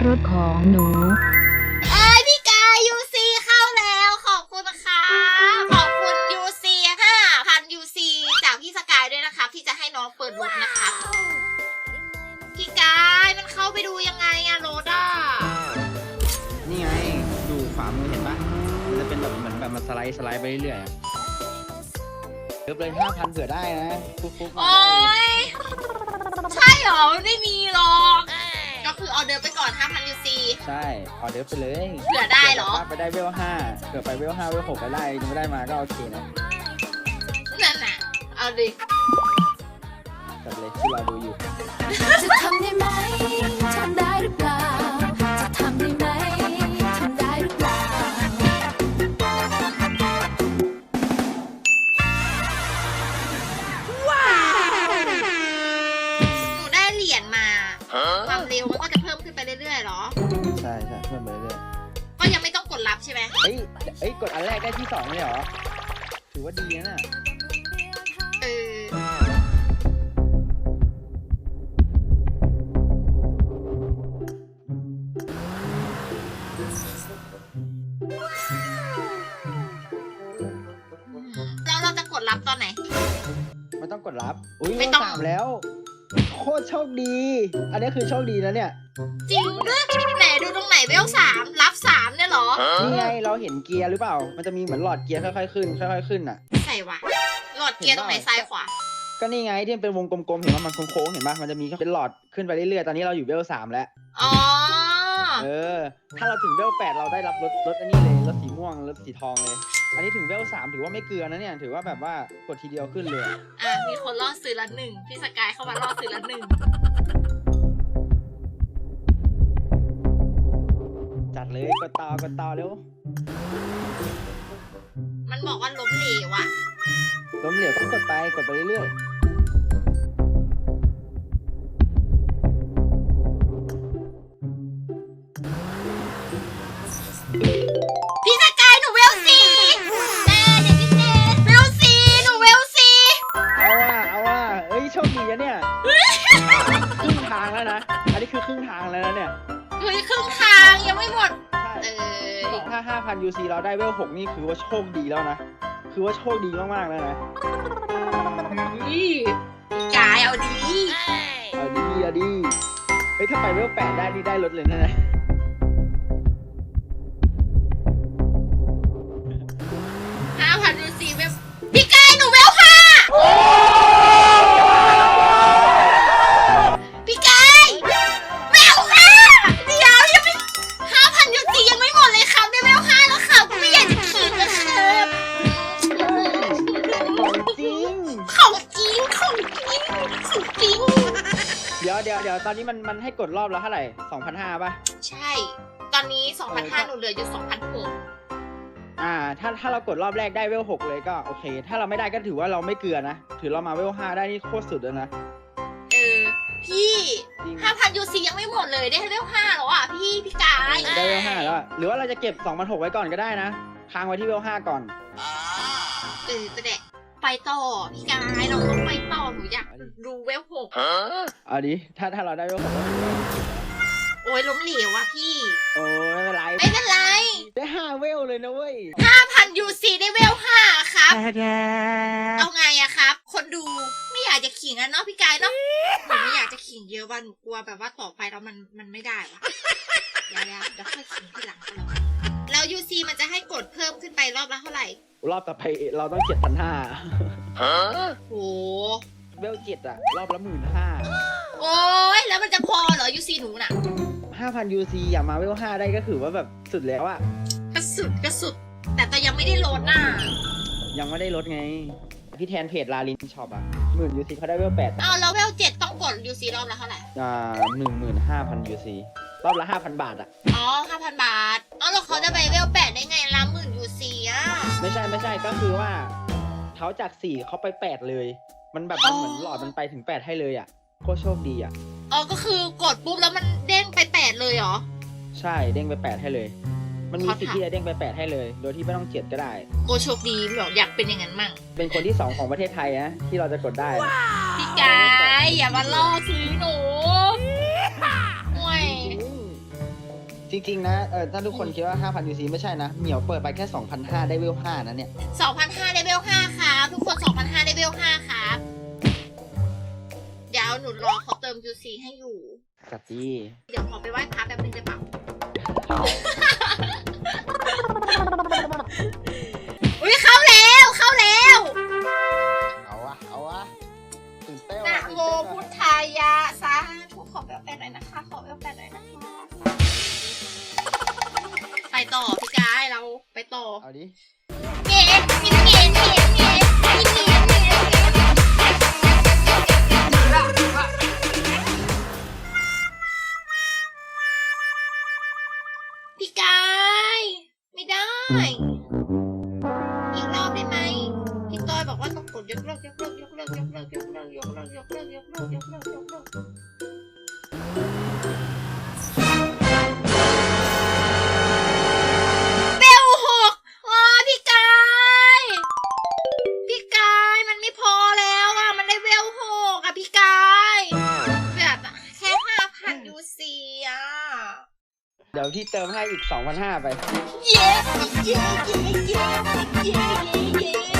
หนู เอ้ยพี่กายยูซีเข้าแล้ว ขอบคุณนะคะขอบคุณยูซีห้าพันยูซีจากพี่สกายด้วยนะครับ ที่จะให้น้องเปิดรถนะคะพี่กายมันเข้าไปดูยังไงอะรถอะนี่ไง ดูขวามือเห็นปะมันจะเป็นแบบเหมือนแบบมาสไลด์สไลด์ไปเรื่อยๆอะเพิ่มเลยห้าพันเผื่อได้นะฟุกๆมาโอ้ยใช่เหรอมันไม่มีหรอกก็ คือออเดอร์ไปก่อน 5,000ยูซีใช่ออเดอร์ไปเลยเผื่อได้เหรอผื่แบบว่าไปได้เวลห้าเผื่อไปเวลห้าเวลหกไปได้ยังไม่ได้มาก็โอเคนะนั่นน่ะ เอาดิ จัดเลยที่เราดูอยู่ จะทำได้ไหม ทำได้หรือเปล่า เฮ้ยเอ้ยกดอันแรกได้ที่สองเลยเหรอ ถือว่าดีนะน่ะเออแล้วเราจะกดรับตอนไหน ไม่ต้องกดรับ อุ้ยไม่เวลต้อง สามแล้ว โคตรโชคดี อันนี้คือโชคดีนะเนี่ย จริงหรือไหนดูตรงไหน เราเห็นเกียร์หรือเปล่า มันจะมีเหมือนหลอดเกียร์ค่อยๆขึ้นค่อยๆขึ้นอะ ใส่วะหลอดเกียร์ตรงไหนซ้ายขวา ก็นี่ไงที่มันเป็นวงกลมๆเห็นว่ามันโค้งๆเห็นป่ะมันจะมีเป็นหลอดขึ้นไปเรื่อยๆตอนนี้เราอยู่เวลสามแล้วอ๋อเออ ถ้าเราถึงเวลแปดเราได้รับรถรถอันนี้เลยรถสีม่วงรถสีทองเลย อันนี้ถึงเวลสามถือว่าไม่เกลือนะเนี่ยถือว่าแบบว่ากดทีเดียวขึ้นเลย อะมีคนล่อซื้อละหนึ่งพี่สกายเข้ามาล่อซื้อละหนึ่งจัดเลยกดต่อกดต่อเร็ว มันบอกว่าล้มเหลวอะล้มเหลวก็กดไปกดไปเรื่อยพี่สกายหนูเวลสี่แม่เดี๋ยวพี่เจนเวลสี่หนูเวลสี่ๆเอาว่ะเอาว่ะเอ้ยโชคดีนะเนี่ยครึ่งทางแล้วนะ อันนี้คือครึ่งทางแล้วนะเนี่ย เฮ้ยครึ่งทางยังไม่หมดใช่เออถ้า 5,000 UC เราได้เวล6นี่คือว่าโชคดีแล้วนะ คือว่าโชคดีมากๆแล้วนะพี่กายเอาดีเอาดีเอาดีเฮ้ยถ้าไปเวล8ได้นี่ได้รถเลยนะนะห้าพันดูสี่เวล ยวเดี๋ยวเดี๋ยวตอนนี้มันมันให้กดรอบละเท่าไหร่2,500ป่ะ ใช่ ตอนนี้2,500หนูเหลืออยู่2,600อ่า ถ้าถ้าเรากดรอบแรกได้เวล6เลยก็โอเค ถ้าเราไม่ได้ก็ถือว่าเราไม่เกลือนะ ถือเรามาเวล5ได้นี่โคตรสุดแล้วนะ เออ พี่จริง5,000ยูซียังไม่หมดเลยได้เวล5แล้วอะพี่พี่กายได้เวล5แล้วอะหรือว่าเราจะเก็บ2,600ไว้ก่อนก็ได้นะค้างไว้ที่เวล5ก่อนเออจะแดกไปต่อพี่กายเราต้องไปต่อหนู อยากดูเวลหกเอาดิถ้าถ้าเราได้เวล6ก็ถือว่าโอ้ยล้มเหลวอะพี่ โอ้ไม่เป็นไรไม่เป็นไร ได้ห้าเวลเลยนะเว้ย5,000ยูซีได้เวล5ครับเอาไงอะครับ คนดูไม่อยากจะขิงอะเนาะพี่กายเนาะหนูไม่อยากจะขิงเยอะว่าหนูกลัวแบบว่าต่อไปแล้วมันมันไม่ได้วะเดี๋ยวเดี๋ยวเดี๋ยวค่อยขิงทีหลังก็แล้วกันแล้วยูซีมันจะให้กดเพิ่มขึ้นไปรอบละเท่าไหร่ รอบต่อไปเราต้องเจ็ดพันห้าโห เวลเจ็ดอะรอบละหมื่นห้าโอ้ยแล้วมันจะพอเหรอยูซีหนูน่ะห้าพันยูซีอย่ามาเวลห้าได้ก็ถือว่าแบบสุดแล้วอะก็สุดก็สุด แต่แต่ยังไม่ได้โหลดน่ะยังไม่ได้ลดไง พี่แทนเพจลาลินช็อปอะหมื่นยูซีเขาได้เวลแปดเอาแล้วเวลเจ็ดต้องกดยูซีรอบละเท่าไหร่อ่าหนึ่งหมื่นห้าพันยูซีรอบละห้าพันบาทอะอ๋อห้าพันบาทเอาแล้วเขาจะไปเวลแปดได้ไงละหมื่นยูซีอะไม่ใช่ไม่ใช่ก็คือว่าเขาจากสี่เขาไปแปดเลย มันแบบมันเหมือนหลอดมันไปถึงแปดให้เลยอะโคตรโชคดีอะอ๋อก็คือกดปุ๊บแล้วมันเด้งไปแปดเลยเหรอ ใช่เด้งไปแปดให้เลย มันมีขอถามสิทธิ์ที่จะเด้งไปแปดให้เลย โดยที่ไม่ต้องเจ็ดก็ได้ โกโชคดีแบบอยากเป็นอย่างนั้นมั่ง เป็นคนที่สองของประเทศไทยนะที่เราจะกดได้ พี่กายอย่ามาล่อซื้อหนูห่วยจจริงๆนะเออถ้าทุกคนคิดว่า 5,000 UC ไม่ใช่นะ เหมียวเปิดไปแค่ 2,500 ได้เวล5นะเนี่ย 2,500เลเวล5 ครับทุกคน2,500เลเวล5ครับ เดี๋ยวหนูรอเขาเติม UC ให้อยู่จัดดีเดี๋ยวขอไปไหว้พระแป๊บนึงได้ปะอุ้ยเข้าแล้วเข้าแล้วเอาวะเอาวะตื่นเต้นนะว่ะโมตื่นพุเต้นทธายะสาธุขอแปลแปลหน่อยนะคะ ขอแปลแปลหน่อยนะคะ ไปต่อพี่กายเราไปต่อว่ะเอาดิ ไม่ได้ อีกรอบได้ไหมพี่ต้อยบอกว่าต้องกดยกเลิกยกเลิกยกเลิกยกเลิกยกเลิกยกเลิกยกเลิกยกเลิกยกเลิกยกเลิก ที่เติมให้อีก 2,500 ไป yeah, yeah, yeah, yeah, yeah, yeah.